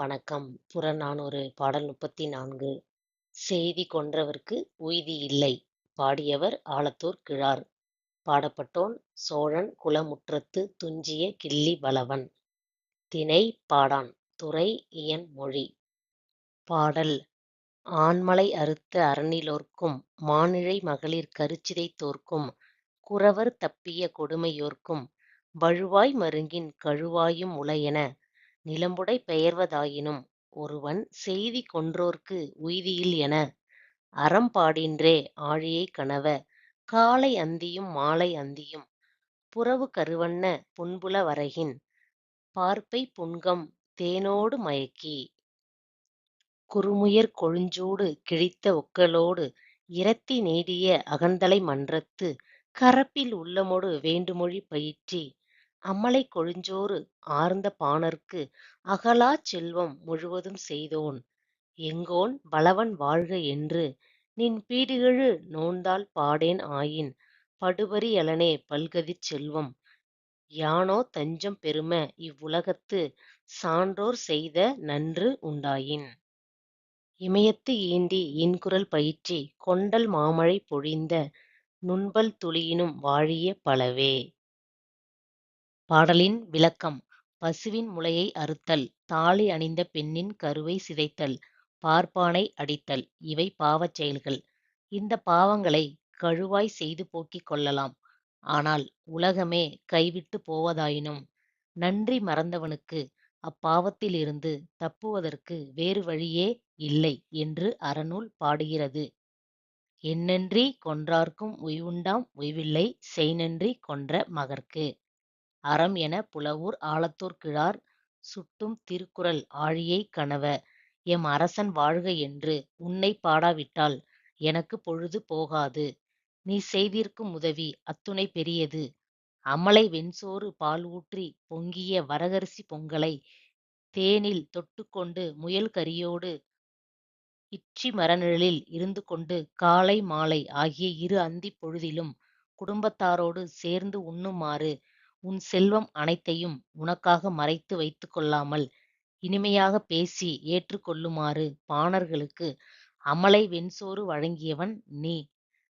வணக்கம். புறநானூறு பாடல் முப்பத்தி நான்கு செய்தி கொன்றவர்க்கு உய்தி இல்லை. பாடியவர் ஆலத்தூர் கிழார். பாடப்பட்டோன் சோழன் குலமுற்றத்து துஞ்சிய கிள்ளி பலவன் தினை பாடான். துறை இயன் மொழி. பாடல். ஆண்மலை அறுத்த அரணிலோர்க்கும் மானிழை மகளிர் கருச்சிதைத்தோர்க்கும் குறவர் தப்பிய கொடுமையோர்க்கும் வழுவாய் மருங்கின் கழுவாயும் உலையென நிலம்புடை பெயர்வதாயினும் ஒருவன் செய்தி கொன்றோர்க்கு உய்தியில் என அறம் பாடின்றே ஆழியைக் கனவ காலை அந்தியும் மாலை அந்தியும் புறவு கருவண்ண புன்புல வரையின், பார்ப்பைப் புன்கம் தேனோடு மயக்கி குறுமுயற் கொழுஞ்சூடு கிழித்த ஒக்கலோடு இரத்தி நீடிய அகன்தலை மன்றத்து கரப்பில் உள்ளமொடு வேண்டுமொழி பயிற்றி அம்மலைக் கொழுஞ்சோறு ஆர்ந்த பாணர்க்கு அகலாச் செல்வம் முழுவதும் செய்தோன். எங்கோன் பலவன் வாழ்க என்று நின் பீடுகெழு நோன்தாள் பாடேன் ஆயின். படுபரி யலனே பல்கதிர்ச் செல்வம். யானோ தஞ்சம் பெரும இவ்வுலகத்து சான்றோர் செய்த நன்று உண்டாயின். இமயத்து ஈண்டி இன்குரல் பயிற்றி கொண்டல் மாமழை பொழிந்த நுண்பல் துளியினும் வாழிய பலவே. பாடலின் விளக்கம் பசுவின் முலையை அறுத்தல் தாலி அணிந்த பெண்ணின் கருவை சிதைத்தல் பார்ப்பானை அடித்தல் இவை பாவச் செயல்கள். இந்தப் பாவங்களை கழுவாய் செய்து போக்கிக் கொள்ளலாம். ஆனால் உலகமே கைவிட்டுப் போவதாயினும் நன்றி மறந்தவனுக்கு அப்பாவத்திலிருந்து தப்புவதற்கு வேறு வழியே இல்லை என்று அறநூல் பாடுகிறது. எந்நன்றி கொன்றார்க்கும் உய்வுண்டாம் உய்வில்லை செய்நன்றி கொன்ற மகற்கு. அறம் எனப் புலவூர் ஆலத்தூர் கிழார் சுட்டும் திருக்குறள் ஆழியைக் கனவ எம் அரசன் வாழ்க என்று உன்னைப் பாடாவிட்டால் எனக்குப் பொழுது போகாது. நீ செய்திருக்கும் உதவி அத்துணை பெரியது. அமலை வெண்சோறு பால் ஊற்றிப் பொங்கிய வரகரிசிப் பொங்கலைத் தேனில் தொட்டுக்கொண்டு முயல் கறியோடு இச்சி மரநிழலில் இருந்துகொண்டு காலை மாலை ஆகிய இரு அந்திப் பொழுதிலும் குடும்பத்தாரோடு சேர்ந்து உண்ணுமாறு உன் செல்வம் அனைத்தையும் உனக்காக மறைத்து வைத்துக் கொள்ளாமல் இனிமையாகப் பேசி ஏற்றுக் கொள்ளுமாறு பாணர்களுக்கு அமலை வெண்சோறு வழங்கியவன் நீ.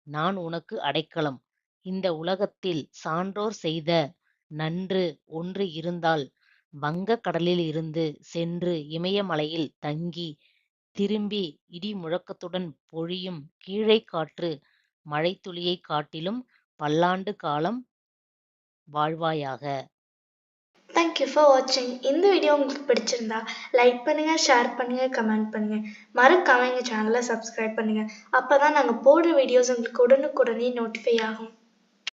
நான் உனக்கு அடைக்கலம். இந்த உலகத்தில் சான்றோர் செய்த நன்று ஒன்று இருந்தால் வங்கக் கடலிலிருந்து சென்று இமயமலையில் தங்கி திரும்பி இடி முழக்கத்துடன் பொழியும் கீழே காற்று மழைத்துளியைக் காட்டிலும் பல்லாண்டு காலம் வாழ்வாயாக. தேங்க் யூ ஃபார் வாட்சிங் இந்த வீடியோ உங்களுக்கு பிடிச்சிருந்தா லைக் பண்ணுங்க ஷேர் பண்ணுங்க கமெண்ட் பண்ணுங்க. மறக்காம எங்கள் சேனலை சப்ஸ்கிரைப் பண்ணுங்க. அப்பதான் நாங்க போடுற வீடியோஸ் உங்களுக்கு உடனுக்குடனே நோட்டிஃபை ஆகும்.